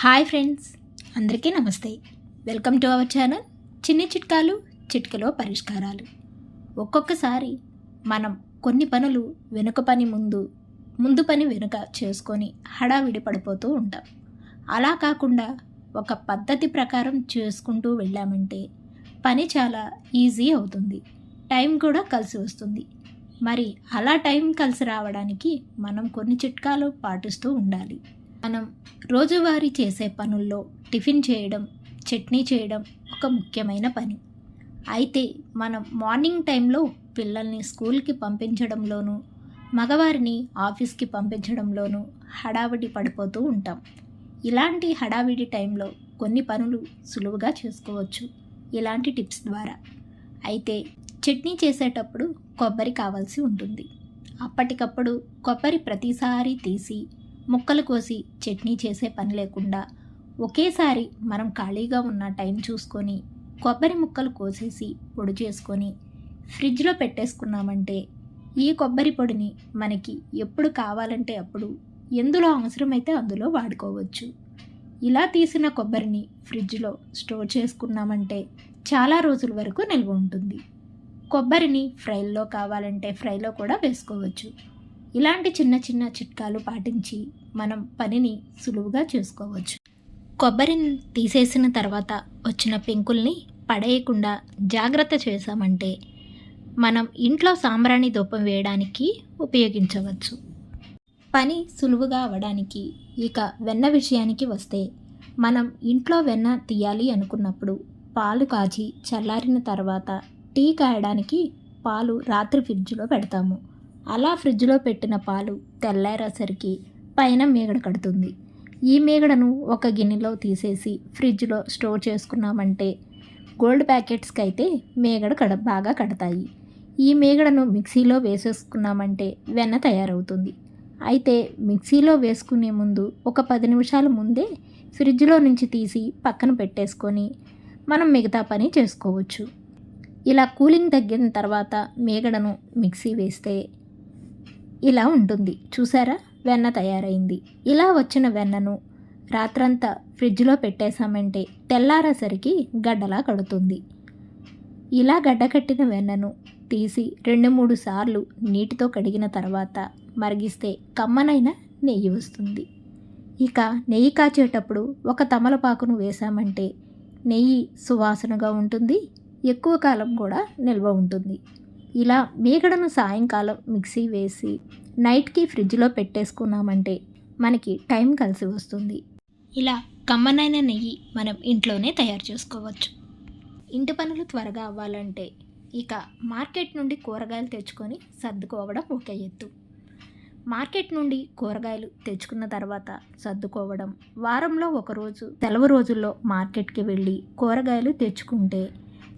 Hi friends. అందరికీ నమస్తే. Welcome to our channel చిన్ని చిట్కాలు చిట్కలో పరిష్కారాలు. ఒక్కొక్కసారి మనం కొన్ని పనులు వెనుక పని ముందు ముందు పని వెనుక చేసుకొని హడావిడి పడిపోతూ ఉంటాం. అలా కాకుండా ఒక పద్ధతి ప్రకారం చేసుకుంటూ వెళ్ళామంటే పని చాలా ఈజీ అవుతుంది. టైం కూడా కలిసి వస్తుంది. మరి అలా టైం కలిసి రావడానికి మనం కొన్ని చిట్కాలు పాటిస్తూ ఉండాలి. మనం రోజువారీ చేసే పనుల్లో టిఫిన్ చేయడం చట్నీ చేయడం ఒక ముఖ్యమైన పని. అయితే మనం మార్నింగ్ టైంలో పిల్లల్ని స్కూల్కి పంపించడంలోనూ మగవారిని ఆఫీస్కి పంపించడంలోనూ హడావిడి పడిపోతూ ఉంటాం. ఇలాంటి హడావిడి టైంలో కొన్ని పనులు సులువుగా చేసుకోవచ్చు. ఇలాంటి టిప్స్ ద్వారా. అయితే చట్నీ చేసేటప్పుడు కొబ్బరి కావాల్సి ఉంటుంది. అప్పటికప్పుడు కొబ్బరి ప్రతిసారి తీసి ముక్కలు కోసి చట్నీ చేసే పని లేకుండా ఒకేసారి మనం ఖాళీగా ఉన్న టైం చూసుకొని కొబ్బరి ముక్కలు కోసేసి పొడి చేసుకొని ఫ్రిడ్జ్లో పెట్టేసుకున్నామంటే ఈ కొబ్బరి పొడిని మనకి ఎప్పుడు కావాలంటే అప్పుడు ఎందులో అవసరమైతే అందులో వాడుకోవచ్చు. ఇలా తీసిన కొబ్బరిని ఫ్రిడ్జ్లో స్టోర్ చేసుకున్నామంటే చాలా రోజుల వరకు నిల్వ ఉంటుంది. కొబ్బరిని ఫ్రైల్లో కావాలంటే ఫ్రైలో కూడా వేసుకోవచ్చు. ఇలాంటి చిన్న చిన్న చిట్కాలు పాటించి మనం పనిని సులువుగా చేసుకోవచ్చు. కొబ్బరిని తీసేసిన తర్వాత వచ్చిన పెంకుల్ని పడేయకుండా జాగ్రత్త చేసామంటే మనం ఇంట్లో సాంబ్రాణి దూపం వేయడానికి ఉపయోగించవచ్చు. పని సులువుగా అవ్వడానికి ఇక వెన్న విషయానికి వస్తే మనం ఇంట్లో వెన్న తీయాలి అనుకున్నప్పుడు పాలు కాచి చల్లారిన తర్వాత టీ కాయడానికి పాలు రాత్రి ఫ్రిడ్జ్లో పెడతాము. అలా ఫ్రిడ్జ్లో పెట్టిన పాలు తెల్లారేసరికి పైన మీగడ కడుతుంది. ఈ మీగడను ఒక గిన్నెలో తీసేసి ఫ్రిడ్జ్లో స్టోర్ చేసుకున్నామంటే గోల్డ్ ప్యాకెట్స్కి అయితే మేగడ కడ బాగా కడతాయి. ఈ మేగడను మిక్సీలో వేసేసుకున్నామంటే వెన్న తయారవుతుంది. అయితే మిక్సీలో వేసుకునే ముందు ఒక పది నిమిషాల ముందే ఫ్రిడ్జ్లో నుంచి తీసి పక్కన పెట్టేసుకొని మనం మిగతా పని చేసుకోవచ్చు. ఇలా కూలింగ్ తగ్గిన తర్వాత మేగడను మిక్సీ వేస్తే ఇలా ఉంటుంది. చూసారా? వెన్న తయారైంది. ఇలా వచ్చిన వెన్నను రాత్రంతా ఫ్రిడ్జ్లో పెట్టేశామంటే తెల్లారేసరికి గడ్డలా కడుతుంది. ఇలా గడ్డ కట్టిన వెన్నను తీసి రెండు మూడు సార్లు నీటితో కడిగిన తర్వాత మరిగిస్తే కమ్మనైన నెయ్యి వస్తుంది. ఇక నెయ్యి కాచేటప్పుడు ఒక తమలపాకును వేసామంటే నెయ్యి సువాసనగా ఉంటుంది. ఎక్కువ కాలం కూడా నిల్వ ఉంటుంది. ఇలా మీగడను సాయంకాలం మిక్సీ వేసి నైట్కి ఫ్రిడ్జ్లో పెట్టేసుకున్నామంటే మనకి టైం కలిసి వస్తుంది. ఇలా కమ్మనైన నెయ్యి మనం ఇంట్లోనే తయారు చేసుకోవచ్చు. ఇంటి పనులు త్వరగా అవ్వాలంటే ఇక మార్కెట్ నుండి కూరగాయలు తెచ్చుకొని సర్దుకోవడం ఒక ఎత్తు. మార్కెట్ నుండి కూరగాయలు తెచ్చుకున్న తర్వాత సర్దుకోవడం వారంలో ఒకరోజు సెలవు రోజుల్లో మార్కెట్కి వెళ్ళి కూరగాయలు తెచ్చుకుంటే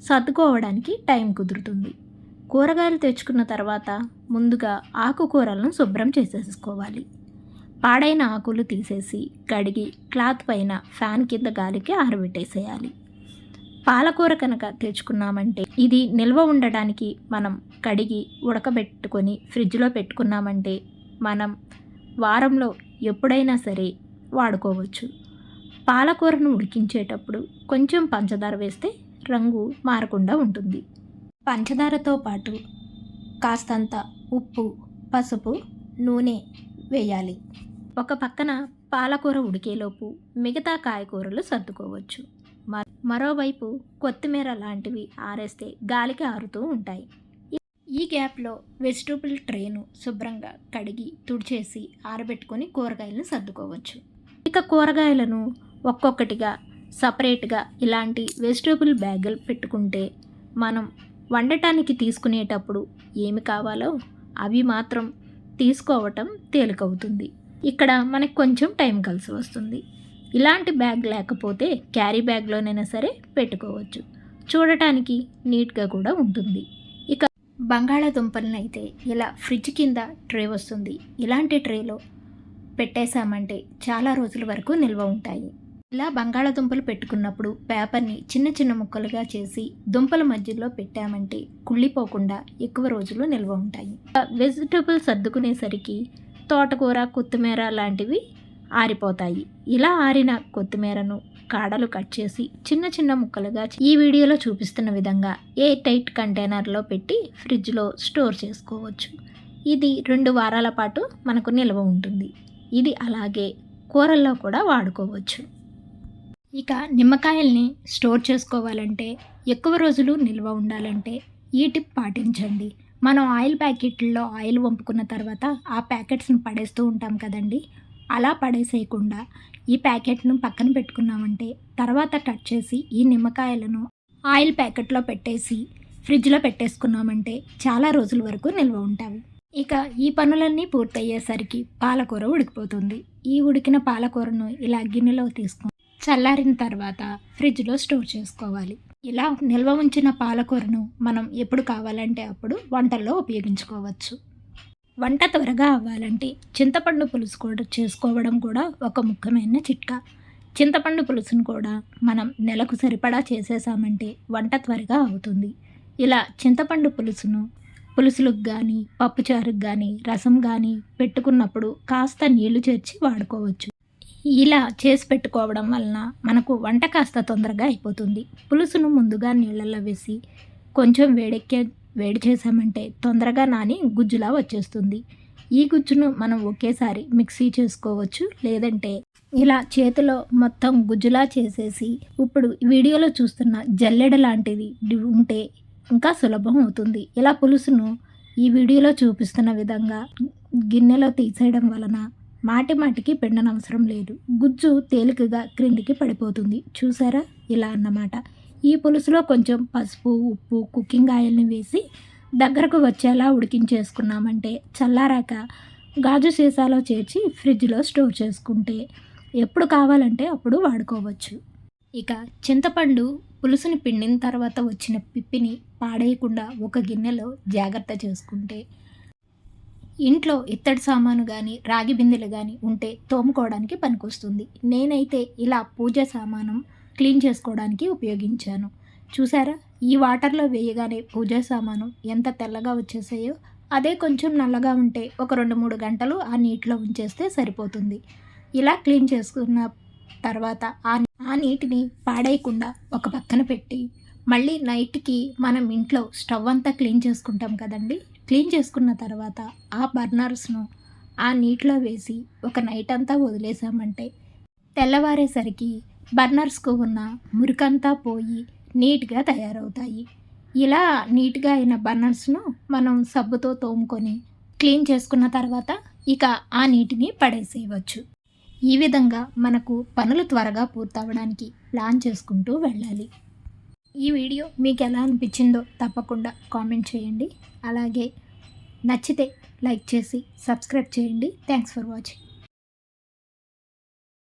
సర్దుకోవడానికి టైం కుదురుతుంది. కూరగాయలు తెచ్చుకున్న తర్వాత ముందుగా ఆకుకూరలను శుభ్రం చేసేసుకోవాలి. పాడైన ఆకులు తీసేసి కడిగి క్లాత్ పైన ఫ్యాన్ కింద గాలికి ఆరబెట్టేసేయాలి. పాలకూర కనుక తెచ్చుకున్నామంటే ఇది నిల్వ ఉండడానికి మనం కడిగి ఉడకబెట్టుకొని ఫ్రిడ్జ్లో పెట్టుకున్నామంటే మనం వారంలో ఎప్పుడైనా సరే వాడుకోవచ్చు. పాలకూరను ఉడికించేటప్పుడు కొంచెం పంచదార వేస్తే రంగు మారకుండా ఉంటుంది. పంచదారతో పాటు కాస్తంత ఉప్పు పసుపు నూనె వేయాలి. ఒక పక్కన పాలకూర ఉడికేలోపు మిగతా కాయకూరలు సర్దుకోవచ్చు. మరోవైపు కొత్తిమీర లాంటివి ఆరేస్తే గాలికి ఆరుతూ ఉంటాయి. ఈ గ్యాప్లో వెజిటబుల్ ట్రేను శుభ్రంగా కడిగి తుడిచేసి ఆరబెట్టుకొని కూరగాయలను సర్దుకోవచ్చు. ఇక కూరగాయలను ఒక్కొక్కటిగా సపరేట్గా ఇలాంటి వెజిటబుల్ బ్యాగులు పెట్టుకుంటే మనం వండటానికి తీసుకునేటప్పుడు ఏమి కావాలో అవి మాత్రం తీసుకోవటం తేలికవుతుంది. ఇక్కడ మనకు కొంచెం టైం కలిసి వస్తుంది. ఇలాంటి బ్యాగ్ లేకపోతే క్యారీ బ్యాగ్లోనైనా సరే పెట్టుకోవచ్చు. చూడటానికి నీట్గా కూడా ఉంటుంది. ఇక బంగాళాదుంపలను అయితే ఇలా ఫ్రిడ్జ్ కింద ట్రే వస్తుంది. ఇలాంటి ట్రేలో పెట్టేశామంటే చాలా రోజుల వరకు నిల్వ ఉంటాయి. ఇలా బంగాళాదుంపలు పెట్టుకున్నప్పుడు పేపర్ని చిన్న చిన్న ముక్కలుగా చేసి దుంపల మధ్యలో పెట్టామంటే కుళ్ళిపోకుండా ఎక్కువ రోజులు నిల్వ ఉంటాయి. వెజిటబుల్స్ సర్దుకునేసరికి తోటకూర కొత్తిమీర లాంటివి ఆరిపోతాయి. ఇలా ఆరిన కొత్తిమీరను కాడలు కట్ చేసి చిన్న చిన్న ముక్కలుగా ఈ వీడియోలో చూపిస్తున్న విధంగా ఏ టైట్ కంటైనర్లో పెట్టి ఫ్రిడ్జ్లో స్టోర్ చేసుకోవచ్చు. ఇది రెండు వారాల పాటు మనకు నిల్వ ఉంటుంది. ఇది అలాగే కూరల్లో కూడా వాడుకోవచ్చు. ఇక నిమ్మకాయల్ని స్టోర్ చేసుకోవాలంటే ఎక్కువ రోజులు నిల్వ ఉండాలంటే ఈ టిప్ పాటించండి. మనం ఆయిల్ ప్యాకెట్లలో ఆయిల్ వంపుకున్న తర్వాత ఆ ప్యాకెట్స్ని పడేస్తూ ఉంటాం కదండి. అలా పడేసేయకుండా ఈ ప్యాకెట్ను పక్కన పెట్టుకున్నామంటే తర్వాత కట్ చేసి ఈ నిమ్మకాయలను ఆయిల్ ప్యాకెట్లో పెట్టేసి ఫ్రిడ్జ్లో పెట్టేసుకున్నామంటే చాలా రోజుల వరకు నిల్వ ఉంటాయి ఇక ఈ పనులన్నీ పూర్తయ్యేసరికి పాలకూర ఉడికిపోతుంది. ఈ ఉడికిన పాలకూరను ఇలా గిన్నెలో తీసుకుని చల్లారిన తర్వాత ఫ్రిడ్జ్లో స్టోర్ చేసుకోవాలి. ఇలా నిల్వ ఉంచిన పాలకూరను మనం ఎప్పుడు కావాలంటే అప్పుడు వంటల్లో ఉపయోగించుకోవచ్చు. వంట త్వరగా అవ్వాలంటే చింతపండు పులుసు కూడా చేసుకోవడం కూడా ఒక ముఖ్యమైన చిట్కా. చింతపండు పులుసును కూడా మనం నెలకు సరిపడా చేసేసామంటే వంట త్వరగా అవుతుంది. ఇలా చింతపండు పులుసును పులుసులకు కానీ పప్పుచారుకు కానీ రసం కానీ పెట్టుకున్నప్పుడు కాస్త నీళ్ళు చేర్చి వాడుకోవచ్చు. ఇలా చేసి పెట్టుకోవడం వలన మనకు వంట కాస్త తొందరగా అయిపోతుంది. పులుసును ముందుగా నీళ్ళల్లో వేసి కొంచెం వేడెక్కే వేడి చేసామంటే తొందరగా నాని గుజ్జులా వచ్చేస్తుంది. ఈ గుజ్జును మనం ఒకేసారి మిక్సీ చేసుకోవచ్చు లేదంటే ఇలా చేతిలో మొత్తం గుజ్జులా చేసేసి ఇప్పుడు వీడియోలో చూస్తున్న జల్లెడ లాంటిది ఉంటే ఇంకా సులభం అవుతుంది. ఇలా పులుసును ఈ వీడియోలో చూపిస్తున్న విధంగా గిన్నెలో తీసేయడం వలన మాటి మాటికి పిండనవసరం లేదు. గుజ్జు తేలికగా క్రిందికి పడిపోతుంది. చూసారా? ఇలా అన్నమాట. ఈ పులుసులో కొంచెం పసుపు ఉప్పు కుకింగ్ ఆయిల్ని వేసి దగ్గరకు వచ్చేలా ఉడికించేసుకున్నామంటే చల్లారాక గాజు సీసాలో చేర్చి ఫ్రిడ్జ్లో స్టోర్ చేసుకుంటే ఎప్పుడు కావాలంటే అప్పుడు వాడుకోవచ్చు. ఇక చింతపండు పులుసుని పిండిన తర్వాత వచ్చిన పిప్పిని పాడేయకుండా ఒక గిన్నెలో జాగ్రత్త చేసుకుంటే ఇంట్లో ఇత్తడి సామాను కానీ రాగి బిందెలు కానీ ఉంటే తోముకోవడానికి పనికొస్తుంది. నేనైతే ఇలా పూజ సామానం క్లీన్ చేసుకోవడానికి ఉపయోగించాను. చూసారా? ఈ వాటర్లో వేయగానే పూజా సామాను ఎంత తెల్లగా వచ్చేసాయో అదే కొంచెం నల్లగా ఉంటే ఒక రెండు మూడు గంటలు ఆ నీటిలో ఉంచేస్తే సరిపోతుంది. ఇలా క్లీన్ చేసుకున్న తర్వాత ఆ ఆ నీటిని పాడేయకుండా ఒక పక్కన పెట్టి మళ్ళీ నైట్కి మనం ఇంట్లో స్టవ్ అంతా క్లీన్ చేసుకుంటాం కదండి? క్లీన్ చేసుకున్న తర్వాత ఆ బర్నర్స్ను ఆ నీటిలో వేసి ఒక నైట్ అంతా వదిలేసామంటే తెల్లవారేసరికి బర్నర్స్కు ఉన్న మురికంతా పోయి నీట్గా తయారవుతాయి. ఇలా నీట్గా అయిన బర్నర్స్ను మనం సబ్బుతో తోముకొని క్లీన్ చేసుకున్న తర్వాత ఇక ఆ నీటిని పడేసేయవచ్చు. ఈ విధంగా మనకు పనులు త్వరగా పూర్తవడానికి ప్లాన్ చేసుకుంటూ వెళ్ళాలి. ఈ వీడియో మీకు ఎలా అనిపించిందో తప్పకుండా కామెంట్ చేయండి. అలాగే నచ్చితే లైక్ చేసి సబ్స్క్రైబ్ చేయండి. Thanks for watching.